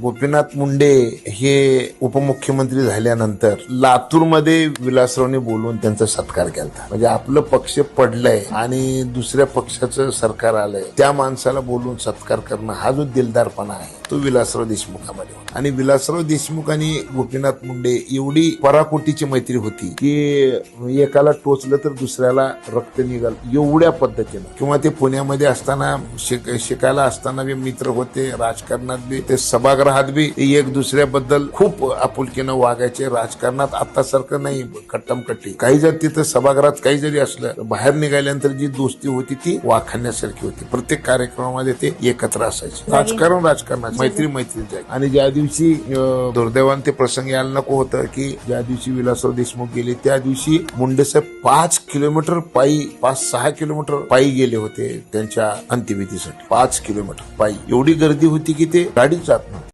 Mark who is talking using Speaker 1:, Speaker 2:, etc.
Speaker 1: गोपीनाथ मुंडे हे उपमुख्यमंत्री झाल्यानंतर लातूरमध्ये विलासरावने बोलून त्यांचा सत्कार केला म्हणजे आपलं पक्ष पडलंय आणि दुसऱ्या पक्षाचं सरकार आलंय त्या माणसाला बोलून सत्कार करणं हा जो दिलदारपणा आहे तो विलासराव देशमुखामध्ये होता. आणि विलासराव देशमुख आणि गोपीनाथ मुंडे एवढी पराकोटीची मैत्री होती की एकाला टोचलं तर दुसऱ्याला रक्त निघाल एवढ्या पद्धतीनं किंवा ते पुण्यामध्ये असताना शिक- शिकायला असताना बी मित्र होते राजकारणात बी ते सभागृहात बी ते एक दुसऱ्याबद्दल खूप आपुलकीनं वागायचे राजकारणात आतासारखं नाही कट्टमकट्टी काही जर तिथं सभागृहात काही जरी असलं बाहेर निघाल्यानंतर जी दोस्ती होती ती वाखाण्यासारखी होती. प्रत्येक कार्यक्रमामध्ये ते एकत्र असायचे. राजकारण राजकारणात. मैत्री मैत्री जाय आणि ज्या दिवशी दुर्दैवाने ते प्रसंग यायला नको होतं की ज्या दिवशी विलासराव देशमुख गेले त्या दिवशी मुंडेसाहेब पाच किलोमीटर पायी पाच सहा किलोमीटर पायी गेले होते त्यांच्या अंत्यविधीसाठी. पाच किलोमीटर पायी. एवढी गर्दी होती की ते गाडीच जात नव्हती.